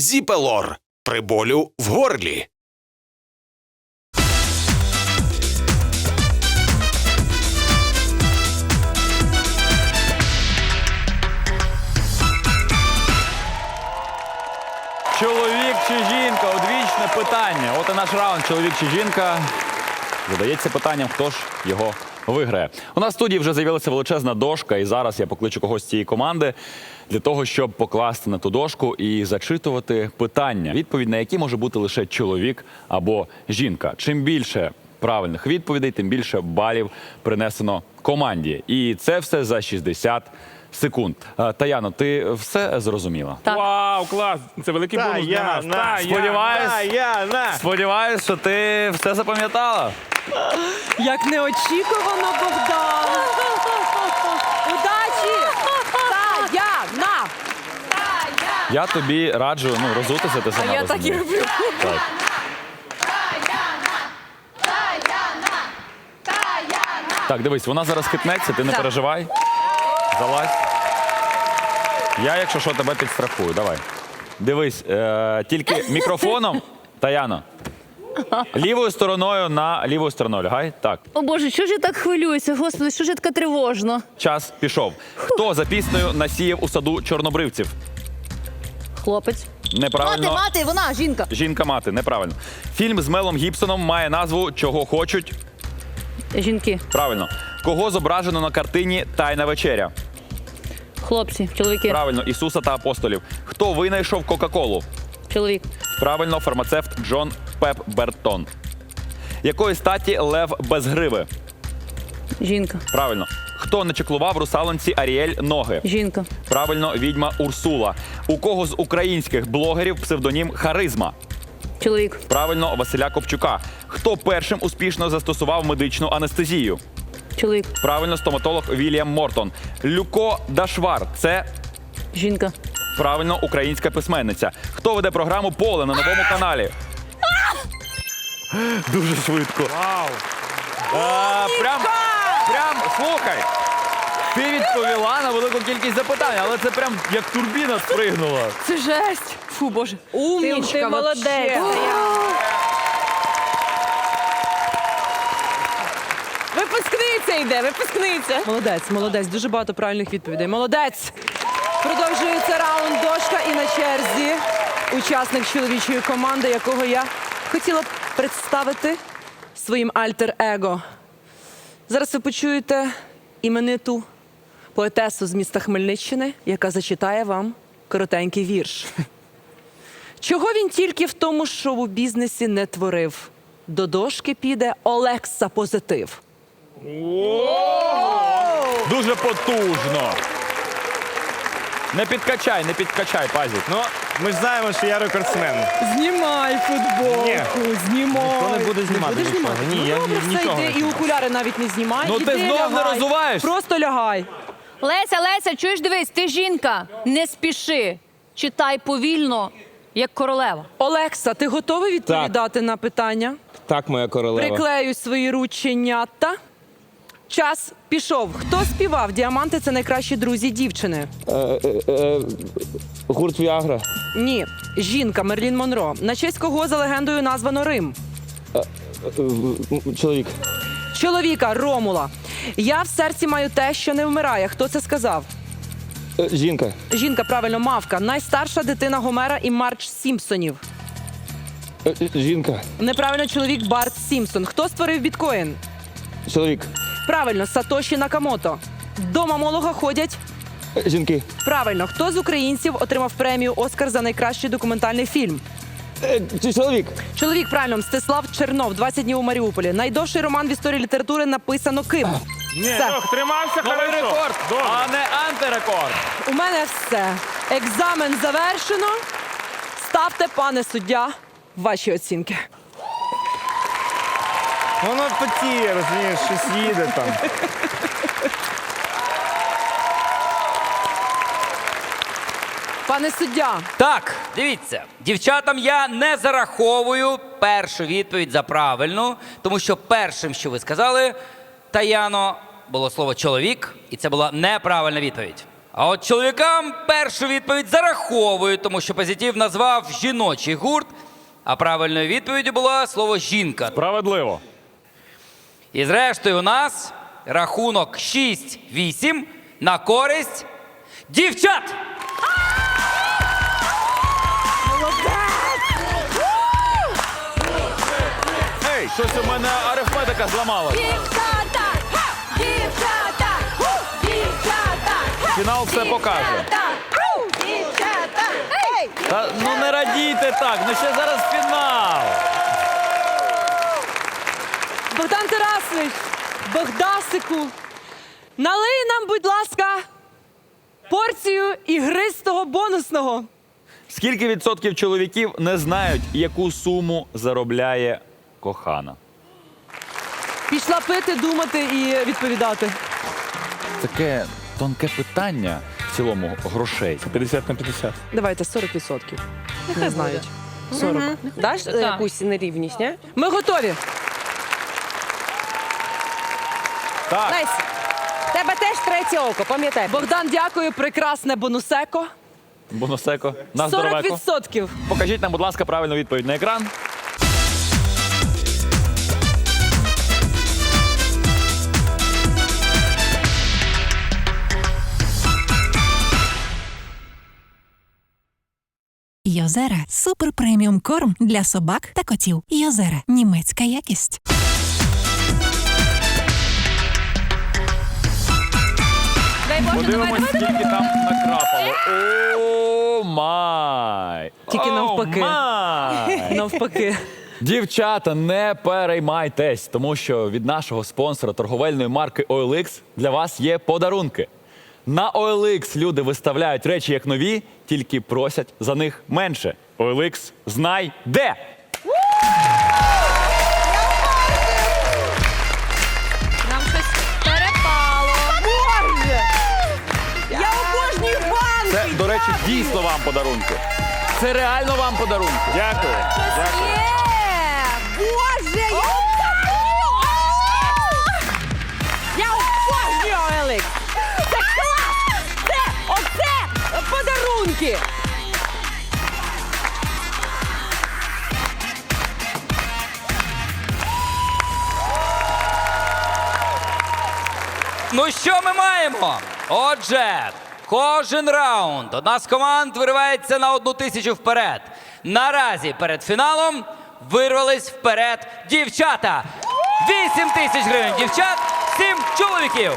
Зіпелор при болю в горлі. Чоловік чи жінка? Одвічне питання. От і наш раунд чоловік чи жінка. Задається питанням, хто ж його виграє. У нас в студії вже з'явилася величезна дошка, і зараз я покличу когось з цієї команди для того, щоб покласти на ту дошку і зачитувати питання, відповідь на які може бути лише чоловік або жінка. Чим більше правильних відповідей, тим більше балів принесено команді. І це все за 60 секунд. Е, Таяно, ти все зрозуміла? Так. Вау, клас! Це великий бонус для нас. Та, я, Сподіваюсь. та, я, на. Сподіваюсь, що ти все запам'ятала. Як неочікувано, Богдан! Удачі! Та я на! Я тобі раджу ну, розутися, ти сама Я так і розумієш. роблю. Так. Так, дивись, вона зараз хитнеться, ти не переживай. Залазь. Я, якщо що, тебе підстрахую. Давай. Дивись, е, тільки мікрофоном, Таяно. Лівою стороною на лівою стороною. Лягай. Так. О Боже, що ж я так хвилююся? Господи, що ж я така тривожна? Час пішов. Хто за піснею насіяв у саду чорнобривців? Хлопець. Неправильно. Мати, мати, вона, жінка. Жінка мати, неправильно. Фільм з Мелом Гібсоном має назву Чого хочуть. Жінки. Правильно. Кого зображено на картині Тайна вечеря? Хлопці, чоловіки. Правильно, Ісуса та апостолів. Хто винайшов Кока-Колу? Чоловік. Правильно, фармацевт Джон Пеп Бертон. Якої статі лев без гриви? Жінка. Правильно. Хто не чеклував русалонці Аріель ноги? Жінка. Правильно, відьма Урсула. У кого з українських блогерів псевдонім Харизма? Чоловік. Правильно, Василя Копчука. Хто першим успішно застосував медичну анестезію? Чоловік. Правильно, стоматолог Вільям Мортон. Люко Дашвар це Жінка. правильно українська письменниця. Хто веде програму Поле на новому каналі? Дуже швидко. Вау. А, прям, прям, слухай. Ти відповіла на велику кількість запитань, але це прям як турбіна спригнула. Це жесть. Фу, Боже. Умнічка, ти молодець. Йде, випускниця. Молодець, молодець. Дуже багато правильних відповідей. Молодець! Продовжується раунд дошка і на черзі учасник чоловічої команди, якого я хотіла б представити своїм альтер-его. Зараз ви почуєте імениту поетесу з міста Хмельниччини, яка зачитає вам коротенький вірш. Чого він тільки в тому шоу-бізнесі не творив? До дошки піде Олекса Позитив. Дуже потужно. Не підкачай, не підкачай, пазік. Ну, ми ж знаємо, що я рекордсмен. Знімай футболку, Ні. знімай. Ніхто не буде знімати будеш нічого. знімати? Ні, ну, я добре, все, нічого йди і знімаю. окуляри навіть не знімай. Ну, ти Іди, знов не лягай. розуваєшся. Просто лягай. Леся, Леся, чуєш, дивись, ти жінка. Не спіши. Читай повільно, як королева. Олекса, ти готовий відповідати на питання? Так, моя королева. Приклею свої рученята. Час пішов. Хто співав? Діаманти це найкращі друзі дівчини. Е, е, е, гурт Віагра. Ні. Жінка Мерлін Монро. На честь кого за легендою названо Рим? Е, м, Чоловік. Чоловіка Ромула. Я в серці маю те, що не вмирає. Хто це сказав? Е, Жінка. Жінка, правильно, мавка. Найстарша дитина Гомера і Марч Сімпсонів. Е, Жінка. Неправильно чоловік Барт Сімпсон. Хто створив біткоін? Чоловік. Правильно, Сатоші Накамото. До мамолога ходять. Е, Жінки. Правильно, хто з українців отримав премію Оскар за найкращий документальний фільм? Е, Чоловік. Чоловік правильно Мстислав Чернов, 20 днів у Маріуполі. Найдовший роман в історії літератури написано ким? Ні, Все. Льох, тримався Новий хорошо. рекорд, Добре. а не антирекорд. У мене все. Екзамен завершено. Ставте, пане суддя, ваші оцінки. Воно потіє, розумієш, щось їде там. Пане суддя, Так, дивіться, дівчатам я не зараховую першу відповідь за правильну, тому що першим, що ви сказали, Таяно, було слово чоловік, і це була неправильна відповідь. А от чоловікам першу відповідь зараховують, тому що позитив назвав жіночий гурт, а правильною відповіддю була слово жінка. Справедливо. І зрештою, у нас рахунок 6-8 на користь дівчат. Ей, щось у мене арифметика зламалась. Дівчата! Дівчата! Дівчата! Фінал все покаже. Дівчата! Ей! Та ну не радійте так, ну ще зараз фінал. Богдан Тарасович, Богдасику, налий нам, будь ласка, порцію ігристого бонусного. Скільки відсотків чоловіків не знають, яку суму заробляє кохана? Пішла пити, думати і відповідати. Таке тонке питання в цілому грошей. 50 на 50. Давайте 40%. Не знають. 40. Даш е, якусь нерівність, ні? Ми готові. Так, Лесь, в тебе теж третє око, пам'ятай. Богдан, дякую. Прекрасне бонусеко. бонусеко. На здоровеко. 40%. Покажіть нам, будь ласка, правильну відповідь на екран. Йозера супер преміум корм для собак та котів. Йозера німецька якість. Дай Боже, давай, Подивимось, давай, скільки там накрапало. О май! Тільки О, навпаки. май! Навпаки. Дівчата, не переймайтесь, тому що від нашого спонсора торговельної марки OLX для вас є подарунки. На OLX люди виставляють речі як нові, тільки просять за них менше. OLX знай де. До речі, дійсно вам подарунки. Це реально вам подарунки. Дякую. Є! Боже, я Я обожнюю Елик! Це клас! Це, оце подарунки! Ну що ми маємо? Отже, кожен раунд одна з команд виривається на одну тисячу вперед. Наразі перед фіналом вирвались вперед дівчата. Вісім тисяч гривень дівчат, сім чоловіків.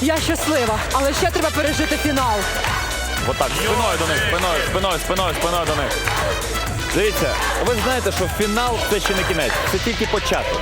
Я щаслива, але ще треба пережити фінал. Отак, спиною до них, спиною, спиною, спиною, спиною до них. Дивіться, ви знаєте, що фінал це ще не кінець, це тільки початок.